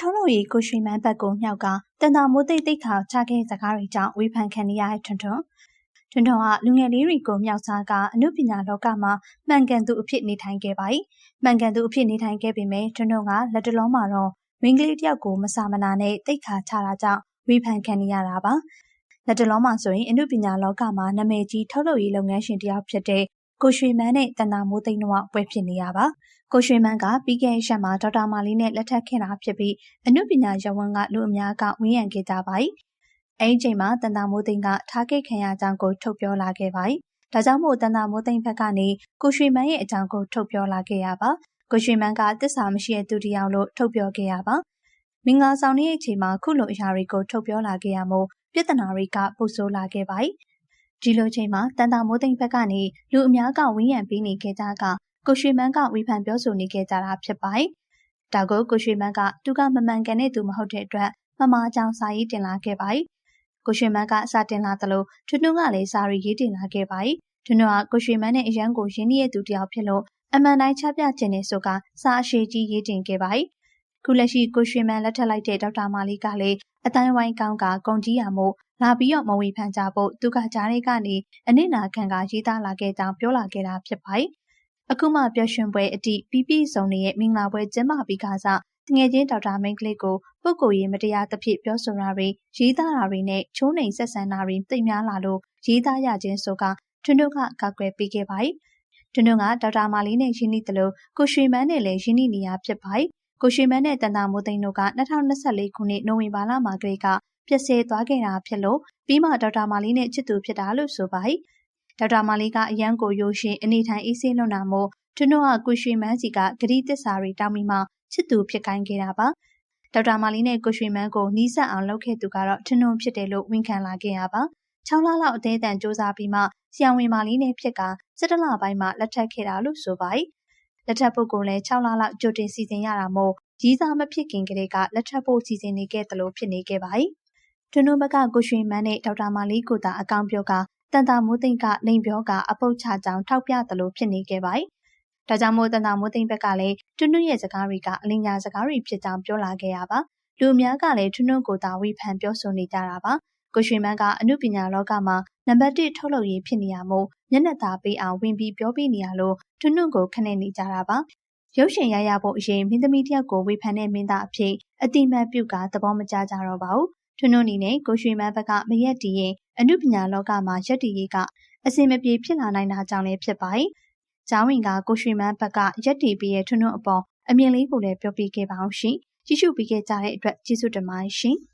ထုံးလို့ရီကိုရွှေမန်းဘက်ကိုမြောက်ကတန်တာမိုးသိတ်သိတ်ခါချခဲ့စကားတွေကြောင့်ဝေဖန်ခံနေရတဲ့ထွန်းထွန်းထွန်းထွန်းကလူငယ်လေးတွေကိုမြောက်စားကအမှုပညာလောကမှာမှန်ကန်သူအဖြစ်နေထိုင်ခဲ့ပါ යි မှန်ကန်သူအဖြစ်နေထိုင်ခဲ့ပေမဲ့ထွန်းထွန်းကလက်တလုံးမှာတော့မင်းကလေးတယောက်ကိုမစာမနာနဲ့တိတ်ခါချတာကြောင့်ဝေဖန်ခံနေရတာပါလက်တလုံးမှာဆိုရင်အမှုပညာလောကမှာနာမည်ကြီးထုတ်လုပ်ရေးလုပ်ငန်းရှင်တယောက်ဖြစ်တဲ့ ကိုရွှေမန်းနဲ့တန်တာမိုးသိန်းတို့ကပွဲဖြစ်နေရပါကိုရွှေမန်းကပြီးခဲ့တဲ့ရက်မှာဒေါက်တာမာလီနဲ့လက်ထပ်ခင်တာဖြစ်ပြီးအမှုပညာရဝန်ကလူအများကဝန်းရံခဲ့ကြပါ၏အဲဒီချိန်မှာတန်တာမိုးသိန်းကထားကိတ်ခံရကြောင်းကိုထုတ်ပြောလာခဲ့ပါ၏ဒါကြောင့်မို့တန်တာမိုးသိန်းဘက်ကနေကိုရွှေမန်းရဲ့အကြောင်းကိုထုတ်ပြောလာခဲ့ရပါကိုရွှေမန်းကတစ္ဆာမရှိတဲ့သူတယောက်လို့ထုတ်ပြောခဲ့ရပါမင်္ဂလာဆောင်တဲ့အချိန်မှာခုလိုအရာတွေကိုထုတ်ပြောလာခဲ့ရမို့ပြဿနာတွေကပိုဆိုးလာခဲ့ပါ၏ ဒီလိုချိန်မှာတန်တာမိုးသိမ့်ဘက်ကနေလူအများကဝင်းရံပေးနေခဲ့ကြကကိုရွှေမန်းကဝေဖန်ပြောဆိုနေခဲ့ကြတာဖြစ်ပါတယ်။ဒါကိုကိုရွှေမန်းကသူကမမှန်ကန်တဲ့သူမဟုတ်တဲ့အတွက်မမအကြောင်းစာရေးတင်လာခဲ့ပါတယ်။ကိုရွှေမန်းကစာတင်လာသလိုထွန်းထွန်းကလည်းစာရေးတင်လာခဲ့ပါတယ်။ထွန်းထွန်းကကိုရွှေမန်းနဲ့အရန်ကိုရင်းနှီးတဲ့သူတယောက်ဖြစ်လို့အမှန်တိုင်းချပြခြင်းနဲ့ဆိုကစာအရှိကြီးရေးတင်ခဲ့ပါတယ်။ ခုလက်ရှိကိုရွှေမန်းလက်ထပ်လိုက်တဲ့ဒေါက်တာမာလီကလည်းအတိုင်းဝိုင်းကောင်းကဂုံကြီးရမို့လာပြီးတော့မဝေဖန်ကြဖို့သူကကြားထဲကနေအနစ်နာခံကရေးသားလာခဲ့ကြောင်းပြောလာခဲ့တာဖြစ်ပါတယ်။အခုမှပျော်ရွှင်ပွဲအတိပြပြစုံရဲ့မင်္ဂလာပွဲကျင်းပပြီးကစားငွေချင်းဒေါက်တာမင်းကလေးကိုပုဂ္ဂိုလ်ရေးမတရားသဖြင့်ပြောဆိုတာတွေရေးသားတာတွေနဲ့ချိုးနှိမ်ဆက်ဆံတာတွေသိများလာလို့ရေးသားရခြင်းဆိုကထွန်းတို့ကကောက်ွယ်ပေးခဲ့ပါတယ်။ထွန်းတို့ကဒေါက်တာမာလီနဲ့ရင်းနှီးတယ်လို့ကိုရွှေမန်းနဲ့လည်းရင်းနှီးနေရဖြစ်ပါတယ်။ ကိုရွှေမန်းနဲ့တန်တာမိုးသိန်းတို့က2024ခုနှစ်နိုဝင်ဘာလမှာကလေးကပြည့်စဲသွားခဲ့တာဖြစ်လို့ပြီးမှဒေါက်တာမာလီနဲ့ချစ်သူဖြစ်တာလို့ဆိုပါတယ်။ဒေါက်တာမာလီကအရန်ကိုရိုးရှင်အနေထိုင်အေးဆေးလွန်တာမို့ထွန်းတို့ကကိုရွှေမန်းစီကဂရီတစ္ဆာတွေတောင်းပြီးမှချစ်သူဖြစ်ခိုင်းခဲ့တာပါ။ဒေါက်တာမာလီနဲ့ကိုရွှေမန်းကိုနီးစပ်အောင်လုပ်ခဲ့သူကတော့ထွန်းထွန်းဖြစ်တယ်လို့ဝန်ခံလာခဲ့ရပါ။6လလောက်အသေးအတန်စူးစမ်းပြီးမှဆီယံဝင်မာလီနဲ့ဖြစ်က17လပိုင်းမှာလက်ထပ်ခဲ့တာလို့ဆိုပါတယ်။ လက်ထပ်ဖို့ကိုလည်း6လလောက်ကြိုတင်စီစဉ်ရတာမို့ကြီးစားမဖြစ်ခင်ကလေးကလက်ထပ်ဖို့စီစဉ်နေခဲ့တယ်လို့ဖြစ်နေခဲ့ပါတယ်။ထွန်းထွန်းဘက်ကကိုရွှေမန်းနဲ့ဒေါက်တာမာလီကိုသာအကောင့်ပြောကတန်တာမိုးသိမ့်ကလိန်ပြောကအပုတ်ချကြောင်ထောက်ပြတယ်လို့ဖြစ်နေခဲ့ပါတယ်။ဒါကြောင့်မို့တန်တာမိုးသိမ့်ဘက်ကလည်းတွန်းတွန်းရဲ့စကားတွေကအလင်းညာစကားတွေဖြစ်ကြောင်းပြောလာခဲ့ရပါ။လူအများကလည်းထွန်းထွန်းကိုသာဝေဖန်ပြောဆိုနေကြတာပါ။ ကိုရွှေမန်းကအမှုပညာလောကမှာနံပါတ်1ထုတ်လုပ်ရေးဖြစ်နေရမို့မျက်နှာသာပေးအောင်ဝင်ပြီးပြောပြနေရလို့ထွန်းထွန်းကိုခနဲ့နေကြတာပါ။ရုပ်ရှင်ရရဖို့အရင်မင်းသမီးတယောက်ကိုဝေဖန်တဲ့မင်းသားအဖြစ်အတိမတ်ပြုတ်ကသဘောမကျကြတော့ပါဘူး။ထွန်းထွန်းနေနဲ့ကိုရွှေမန်းဘက်ကမရက်တည်ရင်အမှုပညာလောကမှာရက်တည်ရေးကအစင်မပြေဖြစ်လာနိုင်တာကြောင့်လည်းဖြစ်ပါတယ်။ကျောင်းဝင်ကကိုရွှေမန်းဘက်ကရက်တည်ပြီးရဲ့ထွန်းထွန်းအပေါ်အမြင်လေးကိုလည်းပြောပြခဲ့ပါအောင်ရှင်။ကြည့်ရှုပေးခဲ့ကြတဲ့အတွက်ကျေးဇူးတင်ပါတယ်ရှင်။